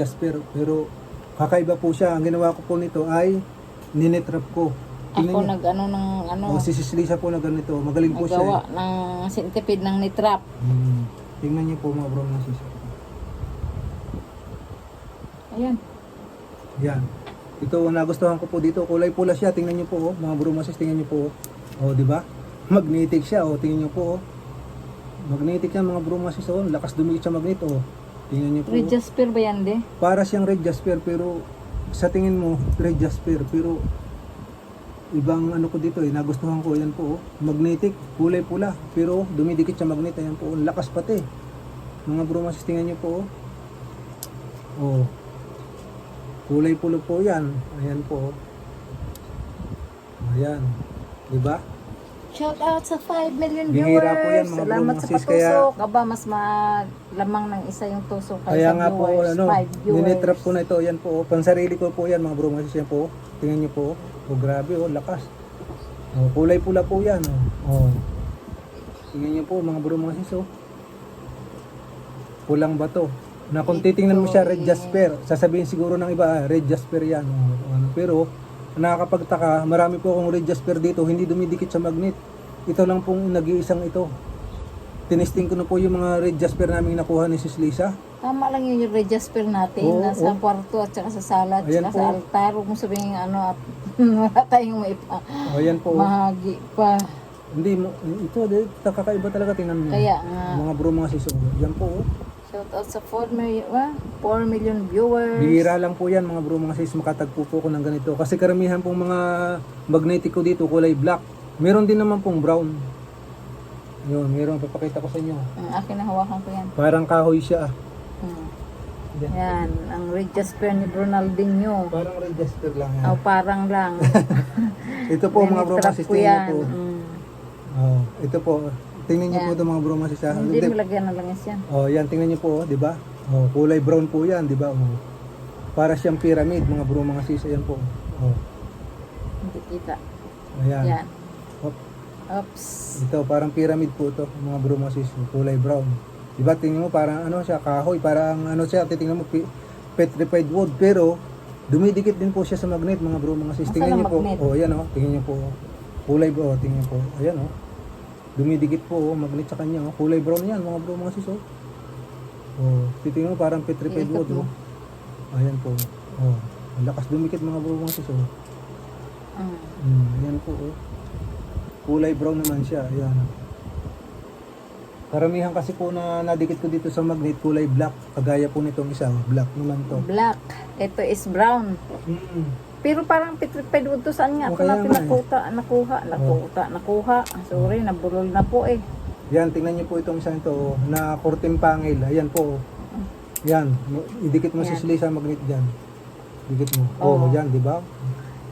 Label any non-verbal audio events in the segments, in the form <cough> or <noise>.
Jasper, pero kakaiba po siya. Ang ginawa ko po nito ay ninetrap ko. Ako Tingnan niyo. nag ano ng ano, Oh, si Sis Lisa po na ganito. Magaling po siya. nagawa Eh. ng centipede ng nitrap. Hmm. Tingnan niyo po mga bro mga sis. Ayan. Yan. Ito ang nagustuhan ko po dito. Kulay pula siya. Tingnan niyo po. Oh. Mga bro sis, tingnan niyo po. Oh, di ba? Magnetic siya. Oh, tingnan niyo po. Oh. Magnetic yan mga bro mga sis. Oh. Lakas dumikit sa magnet. Oh. Tingnan niyo po. Red Jasper ba yan de? para siyang red jasper pero sa tingin mo red jasper pero ibang ano ko dito eh nagustuhan ko yan po oh. magnetic kulay pula pero dumidikit sa magnet ayan po ang lakas pati mga bro masis tingnan niyo po oh. oh kulay pula po yan ayan po oh. ayan di ba Shout out sa 5 million Bihira viewers. po yan, mga Salamat bro, sa sis, kaya- patusok. Aba, mas malamang ng isa yung tusok kaysa Kaya nga po, viewers. ano, 5 viewers. ninitrap ko na ito. Yan po, oh. pansarili ko po yan mga bro. Kasi yan po, tingnan nyo po. Oh, grabe, oh, lakas. Oh, kulay pula po yan. Oh. Oh. Tingnan nyo po mga bro mga sis, oh. Pulang bato. Na kung titingnan mo siya, red jasper. Sasabihin siguro ng iba, ah, red jasper yan. Oh, ano. Pero, nakakapagtaka, marami po akong red jasper dito, hindi dumidikit sa magnet. Ito lang pong nag-iisang ito. Tinesting ko na po yung mga red jasper namin nakuha ni Sis Lisa. Tama lang yun yung red jasper natin. Oo, nasa oo. kwarto at saka sa sala at Ayan saka sa altar. Huwag mo sabihin ano at <laughs> wala tayong maipa. O yan po. Mahagi pa. Hindi mo, ito, kakaiba talaga tingnan mo. Kaya nga. Mga bro, mga siso. Yan po. oh. Shout out sa 4 million, ah, 4 million viewers. Bihira lang po yan mga bro, mga sis. Makatagpo po ko ng ganito. Kasi karamihan pong mga magnetic ko dito, kulay black. Meron din naman pong brown. Yun, meron. Papakita ko sa inyo. Ang akin na hawakan ko yan. Parang kahoy siya. Hmm. Yan. Yan, ang red jasper ni Ronaldinho. Parang register lang O yan. parang lang. <laughs> Ito po mga bro, ko Tingnan yan. po. Mm. Oh, ito po. Tingnan niyo Yan. po ito mga bro, mga sis. ah. Hindi mo lagyan ng langis yan. Oh, yan tingnan niyo po, 'di ba? Oh, kulay brown po 'yan, 'di ba? Oh. Para siyang pyramid, mga bro, mga sis, ayan po. Oh. Hindi kita. Ayan. Yan. Hop. Oops. Ito, parang pyramid po 'to, mga bro, mga sis, kulay brown. 'Di ba? Tingnan mo parang ano siya, kahoy, parang ano siya, titingnan mo pi- petrified wood, pero dumidikit din po siya sa magnet, mga bro, mga sis. Nasaan Tingnan ang niyo po. magnet? Oh, ayan oh, tingnan niyo po. Kulay bro, tingnan niyo po. Ayan oh. Dumidikit po oh, magnet sa kanya oh. Kulay brown 'yan, mga bro, mga sis oh. Oh, titingnan mo parang petrified wood oh. Ayan po. Oh, ang lakas dumikit mga bro, mga sis oh. Mm. Mm, yan po oh. Kulay brown naman siya, ayan. Karamihan kasi po na nadikit ko dito sa magnet, kulay black. Kagaya po nitong isa, black naman to. Black. Ito is brown. Mm. Pero parang wood to saan nga O, ito kaya natin nga eh. nakuha, nakuha, nakuha, nakuha. Sorry, nabulol na po eh. Yan, tingnan niyo po itong isang ito, oh, na kurting pangil. Ayan po. oh. Yan, idikit mo si Yan. Sli sa magnet dyan. Dikit mo. Oh, Oo. yan, di ba?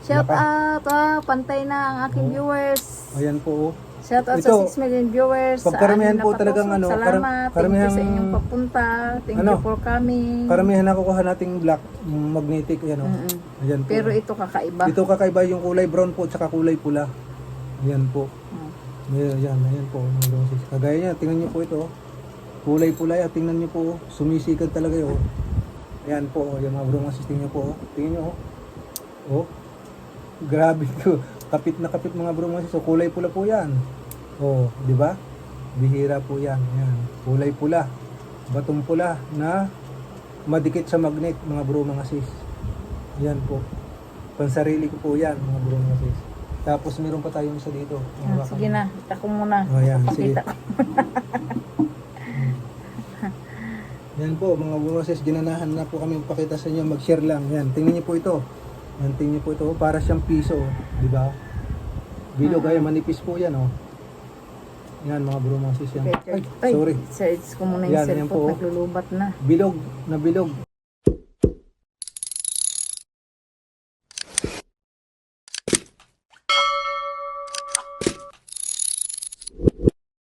Shout Naka- out, ah, pantay na ang aking viewers. Ayan po. oh. Shout out Ito, sa 6 million viewers. pag karamihan anim na po talagang ano, Salamat. karam- Thank karamihan- you sa inyong pagpunta. Thank Ano? you for coming. Karamihan nakukuha nating black, magnetic, ayan oh. Mm-mm. Ayan po. Pero ito kakaiba. Ito kakaiba yung kulay brown po at saka kulay pula. Ayan po. Mm. Ayan, ayan, ayan po. Kagaya niya, tingnan niyo po ito. oh. Kulay pula yan, tingnan niyo po. oh. Sumisikad talaga yun. Ayan po, oh. yung mga bro, tingnan niyo po. oh. Tingnan niyo, oh. Oh. Grabe <laughs> ko. Kapit na kapit mga bro, mga sis. Oh, kulay pula po yan. Oh, di ba? Bihira po yan. Ayan. Kulay pula. Batong pula na madikit sa magnet, mga bro, mga sis. Yan po. Pansarili ko po yan, mga bro, mga sis. Tapos meron pa tayong isa dito. Ah, sige na, ako muna. Oh, yan, sige. Pakita. <laughs> Yan po, mga bumoses, ginanahan na po kami pakita sa inyo, mag-share lang. Yan, tingnan niyo po ito. Yan, tingnan niyo po ito, para siyang piso, oh. di ba? Bilog, ay manipis po yan, oh. Yan, mga bro, mga sis, yan. Ay, Ay, sorry. Search ko muna yung Yan, cellphone, naglulubat na. Bilog, na bilog.